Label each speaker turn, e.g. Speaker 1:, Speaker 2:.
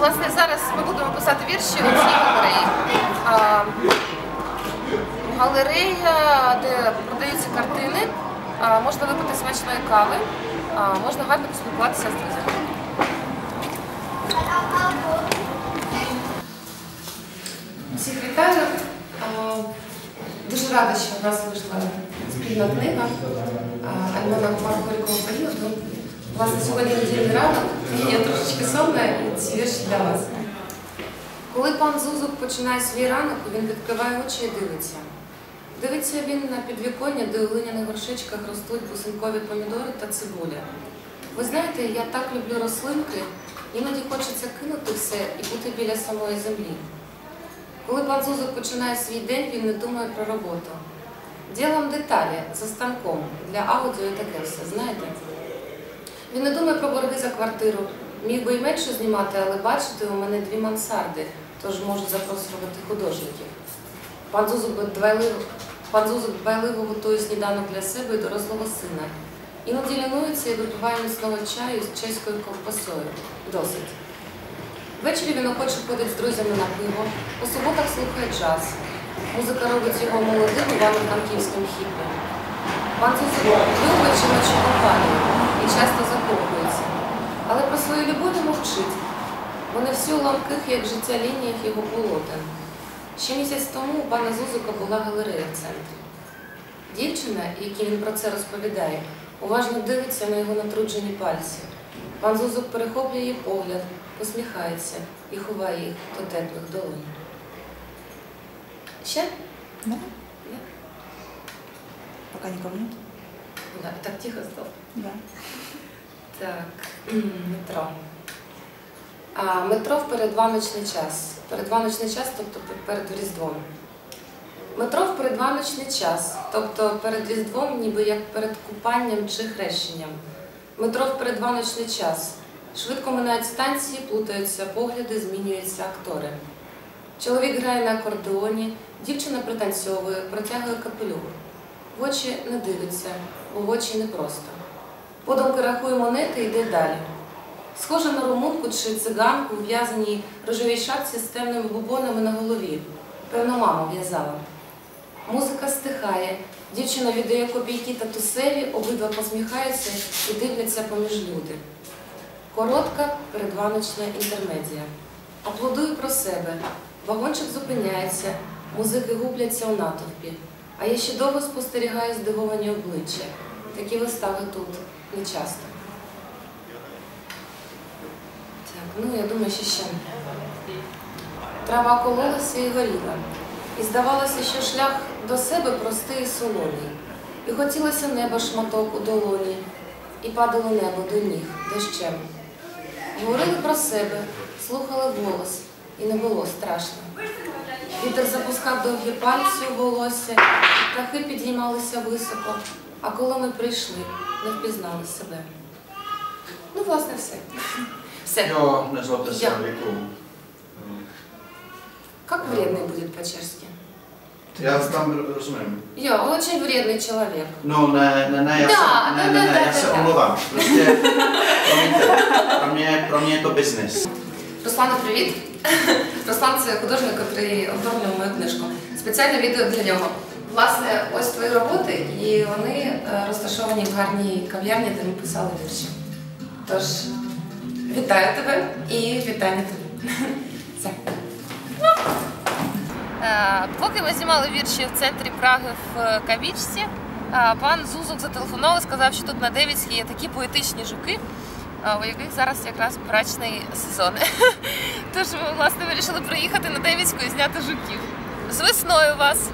Speaker 1: власне, зараз ми будемо писати вірші у цій галереї. А, галерея, де продаються картини, а, можна випити смачної кави, а, можна гарно поспілкуватися з друзями. Всіх вітаю. Дуже рада, що у нас вийшла спільна книга а, Альманах Марко періоду. Власне, сьогодні недільний ранок, і я трошечки сонна і ці вірші для вас. Коли пан Зузук починає свій ранок, він відкриває очі і дивиться. Дивиться він на підвіконня, де у глиняних горшечках ростуть бусинкові помідори та цибуля. Ви знаєте, я так люблю рослинки, іноді хочеться кинути все і бути біля самої землі. Коли пан Зузук починає свій день, він не думає про роботу. Ділом деталі за станком для аудіо і таке все, знаєте? Він не думає про борги за квартиру. Міг би й менше знімати, але бачите, у мене дві мансарди, тож можу запросувати художників. Пан Зузук дбайливо, готує сніданок для себе і дорослого сина. Іноді лінується і випиває міцного чаю з чеською ковбасою. Досить. Ввечері він охоче ходить з друзями на пиво, по суботах слухає джаз. Музика робить його молодим івано-франківським хіпом. Пан Зузук любить жіночу компанію і часто закохується. Але про свою любов не мовчить. Вони всі у ламких, як життя лініях його полотен. Ще місяць тому у пана Зузука була галерея в центрі. Дівчина, якій він про це розповідає, уважно дивиться на його натруджені пальці. Пан Зузук перехоплює її погляд, посміхається і ховає їх до теплих долонь. Ще?
Speaker 2: Да?
Speaker 1: Да.
Speaker 2: Пока никого нет?
Speaker 1: Да, так тихо стало.
Speaker 2: Да.
Speaker 1: Так, метро. А, метро в передваночний час. Передваночний час, тобто перед Різдвом. Метро в передваночний час, тобто перед Різдвом, ніби як перед купанням чи хрещенням. Метро в передваночний час. Швидко минають станції, плутаються погляди, змінюються актори. Чоловік грає на акордеоні, дівчина пританцьовує, протягує капелюх. В очі не дивиться, бо в очі непросто. Подумки рахує монети йде далі. Схожа на румунку чи циганку в'язаній рожевій шапці з темними бубонами на голові. Певно, мама в'язала. Музика стихає, дівчина віддає копійки татусеві, обидва посміхаються і дивляться поміж люди. Коротка передваночна інтермедія. Аплодую про себе. Вагончик зупиняється, музики губляться у натовпі. А я ще довго спостерігаю здивовані обличчя. Такі вистави тут не часто. Так, ну я думаю, що ще. Трава кололася і горіла. І здавалося, що шлях до себе простий і солоний. І хотілося неба шматок у долоні, і падало небо до ніг дощем. Говорили про себе, слухали голос, і не було страшно. Вітер запускав довгі пальці у волосся, і птахи підіймалися високо, а коли ми прийшли, не впізнали себе. Ну, власне, все. Все.
Speaker 3: Jo, nezlobte se,
Speaker 1: Jo.
Speaker 3: děkuju.
Speaker 1: Как вредный будет по-чешски?
Speaker 3: Já tam rozumím.
Speaker 1: Я очень вредный человек.
Speaker 3: No ne, ne, ne, já
Speaker 1: Da,
Speaker 3: se, ne,
Speaker 1: da,
Speaker 3: ne,
Speaker 1: da,
Speaker 3: ne,
Speaker 1: da,
Speaker 3: já se
Speaker 1: da.
Speaker 3: omlouvám. Prostě, promiňte, pro mě, pro mě je to business.
Speaker 1: Руслана, привіт. Руслан це художник, який оформив мою книжку. Спеціальне відео для нього. Власне, ось твої роботи, і вони е, розташовані в гарній кав'ярні, де ми писали вірші. Тож, вітаю тебе і вітання тобі. Все. Е, Поки ми знімали вірші в центрі Праги в е, кавічці, пан Зузук зателефонував і сказав, що тут на Девіцькій є такі поетичні жуки, у яких зараз якраз брачний сезон. Тож ми власне вирішили приїхати на Девіцьку і зняти жуків. З весною вас!